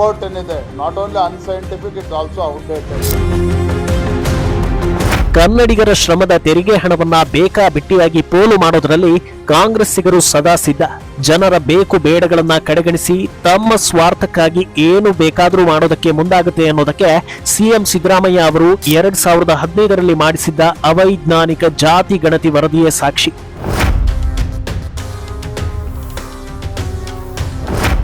Report ಏನಿದೆ not only unscientific it's also outdated ಕನ್ನಡಿಗರ ಶ್ರಮದ ತೆರಿಗೆ ಹಣವನ್ನ ಬೇಕಾಬಿಟ್ಟಿಯಾಗಿ ಪೋಲು ಮಾಡೋದರಲ್ಲಿ ಕಾಂಗ್ರೆಸ್ಸಿಗರು ಸದಾ ಸಿದ್ಧ. ಜನರ ಬೇಕು ಬೇಡಗಳನ್ನ ಕಡೆಗಣಿಸಿ ತಮ್ಮ ಸ್ವಾರ್ಥಕ್ಕಾಗಿ ಏನು ಬೇಕಾದರೂ ಮಾಡೋದಕ್ಕೆ ಮುಂದಾಗುತ್ತೆ ಅನ್ನೋದಕ್ಕೆ ಸಿಎಂ ಸಿದ್ದರಾಮಯ್ಯ ಅವರು ಎರಡ್ ಸಾವಿರದ ಹದಿನೈದರಲ್ಲಿ ಮಾಡಿಸಿದ್ದ ಅವೈಜ್ಞಾನಿಕ ಜಾತಿ ಗಣತಿ ವರದಿಯೇ ಸಾಕ್ಷಿ.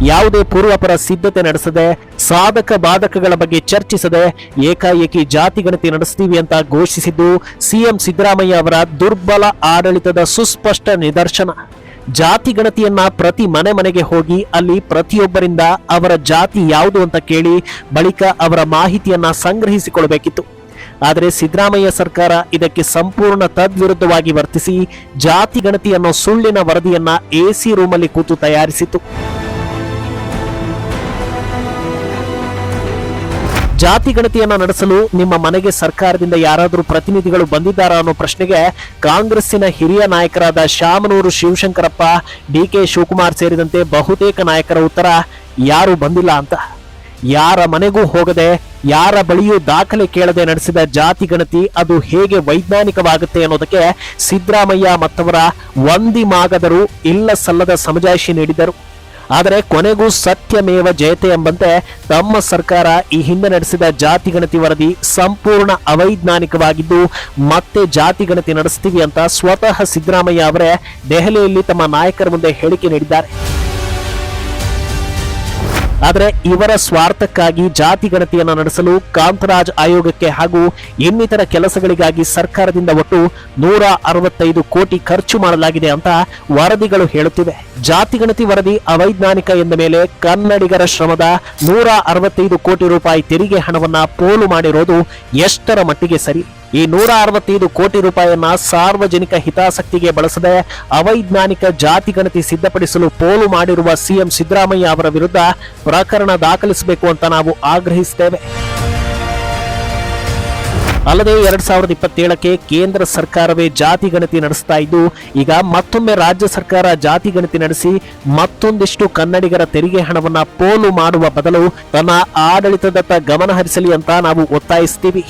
ಯಾವುದೇ ಪೂರ್ವಪರ ಸಿದ್ಧತೆ ನಡೆಸದೆ, ಸಾಧಕ ಬಾಧಕಗಳ ಬಗ್ಗೆ ಚರ್ಚಿಸದೆ ಏಕಾಏಕಿ ಜಾತಿ ಗಣತಿ ನಡೆಸ್ತೀವಿ ಅಂತ ಘೋಷಿಸಿದ್ದು ಸಿಎಂ ಸಿದ್ದರಾಮಯ್ಯ ಅವರ ದುರ್ಬಲ ಆಡಳಿತದ ಸುಸ್ಪಷ್ಟ ನಿದರ್ಶನ. ಜಾತಿ ಗಣತಿಯನ್ನ ಪ್ರತಿ ಮನೆ ಮನೆಗೆ ಹೋಗಿ ಅಲ್ಲಿ ಪ್ರತಿಯೊಬ್ಬರಿಂದ ಅವರ ಜಾತಿ ಯಾವುದು ಅಂತ ಕೇಳಿ ಬಳಿಕ ಅವರ ಮಾಹಿತಿಯನ್ನ ಸಂಗ್ರಹಿಸಿಕೊಳ್ಳಬೇಕಿತ್ತು ಆದರೆ ಸಿದ್ದರಾಮಯ್ಯ ಸರ್ಕಾರ ಇದಕ್ಕೆ ಸಂಪೂರ್ಣ ತದ್ವಿರುದ್ಧವಾಗಿ ವರ್ತಿಸಿ ಜಾತಿ ಗಣತಿ ಅನ್ನೋ ಸುಳ್ಳಿನ ವರದಿಯನ್ನ ಎಸಿ ರೂಮಲ್ಲಿ ಕೂತು ತಯಾರಿಸಿತು ಜಾತಿ ಗಣತಿಯನ್ನ ನಡೆಸಲು ನಿಮ್ಮ ಮನೆಗೆ ಸರ್ಕಾರದಿಂದ ಯಾರಾದರೂ ಪ್ರತಿನಿಧಿಗಳು ಬಂದಿದ್ದಾರಾ ಅನ್ನೋ ಪ್ರಶ್ನೆಗೆ ಕಾಂಗ್ರೆಸ್ಸಿನ ಹಿರಿಯ ನಾಯಕರಾದ ಶಾಮನೂರು ಶಿವಶಂಕರಪ್ಪ ಡಿ ಕೆ ಶಿವಕುಮಾರ್ ಸೇರಿದಂತೆ ಬಹುತೇಕ ನಾಯಕರ ಉತ್ತರ, ಯಾರು ಬಂದಿಲ್ಲ ಅಂತ. ಯಾರ ಮನೆಗೂ ಹೋಗದೆ, ಯಾರ ಬಳಿಯೂ ದಾಖಲೆ ಕೇಳದೆ ನಡೆಸಿದ ಜಾತಿ ಗಣತಿ ಅದು ಹೇಗೆ ವೈಜ್ಞಾನಿಕವಾಗುತ್ತೆ ಅನ್ನೋದಕ್ಕೆ ಸಿದ್ದರಾಮಯ್ಯ ಮತ್ತವರ ಒಂದಿ ಮಾಗದರು ಇಲ್ಲ ಸಲ್ಲದ ಸಮಜಾಯಿಷಿ ನೀಡಿದರು ಆದರೆ ಕೊನೆಗೂ ಸತ್ಯಮೇವ ಜಯತೆ ಎಂಬಂತೆ ತಮ್ಮ ಸರ್ಕಾರ ಈ ಹಿಂದೆ ನಡೆಸಿದ ಜಾತಿ ಗಣತಿ ವರದಿ ಸಂಪೂರ್ಣ ಅವೈಜ್ಞಾನಿಕವಾಗಿದ್ದು ಮತ್ತೆ ಜಾತಿ ಗಣತಿ ನಡೆಸ್ತೀವಿ ಅಂತ ಸ್ವತಃ ಸಿದ್ದರಾಮಯ್ಯ ಅವರೇ ದೆಹಲಿಯಲ್ಲಿ ತಮ್ಮ ನಾಯಕರ ಮುಂದೆ ಹೇಳಿಕೆ ನೀಡಿದ್ದಾರೆ. ಆದರೆ ಇವರ ಸ್ವಾರ್ಥಕ್ಕಾಗಿ ಜಾತಿ ಗಣತಿಯನ್ನು ನಡೆಸಲು ಕಾಂತರಾಜ್ ಆಯೋಗಕ್ಕೆ ಹಾಗೂ ಇನ್ನಿತರ ಕೆಲಸಗಳಿಗಾಗಿ ಸರ್ಕಾರದಿಂದ ಒಟ್ಟು ನೂರ ಅರವತ್ತೈದು ಕೋಟಿ ಖರ್ಚು ಮಾಡಲಾಗಿದೆ ಅಂತ ವರದಿಗಳು ಹೇಳುತ್ತಿವೆ. ಜಾತಿ ಗಣತಿ ವರದಿ ಅವೈಜ್ಞಾನಿಕ ಎಂದ ಮೇಲೆ ಕನ್ನಡಿಗರ ಶ್ರಮದ ನೂರ ಅರವತ್ತೈದು ಕೋಟಿ ರೂಪಾಯಿ ತೆರಿಗೆ ಹಣವನ್ನ ಪೋಲು ಮಾಡಿರೋದು ಎಷ್ಟರ ಮಟ್ಟಿಗೆ ಸರಿ? ಈ ನೂರ ಅರವತ್ತೈದು ಕೋಟಿ ರೂಪಾಯಿಯನ್ನ ಸಾರ್ವಜನಿಕ ಹಿತಾಸಕ್ತಿಗೆ ಬಳಸದೆ ಅವೈಜ್ಞಾನಿಕ ಜಾತಿ ಗಣತಿ ಸಿದ್ಧಪಡಿಸಲು ಪೋಲು ಮಾಡಿರುವ ಸಿಎಂ ಸಿದ್ದರಾಮಯ್ಯ ಅವರ ವಿರುದ್ಧ ಪ್ರಕರಣ ದಾಖಲಿಸಬೇಕು ಅಂತ ನಾವು ಆಗ್ರಹಿಸುತ್ತೇವೆ ಅಲ್ಲದೆ ಎರಡ್ ಸಾವಿರದ ಇಪ್ಪತ್ತೇಳಕ್ಕೆ ಕೇಂದ್ರ ಸರ್ಕಾರವೇ ಜಾತಿ ಗಣತಿ ನಡೆಸ್ತಾ ಇದ್ದು, ಈಗ ಮತ್ತೊಮ್ಮೆ ರಾಜ್ಯ ಸರ್ಕಾರ ಜಾತಿ ಗಣತಿ ನಡೆಸಿ ಮತ್ತೊಂದಿಷ್ಟು ಕನ್ನಡಿಗರ ತೆರಿಗೆ ಹಣವನ್ನ ಪೋಲು ಮಾಡುವ ಬದಲು ತನ್ನ ಆಡಳಿತದತ್ತ ಗಮನ ಹರಿಸಲಿ ಅಂತ ನಾವು ಒತ್ತಾಯಿಸ್ತೀವಿ.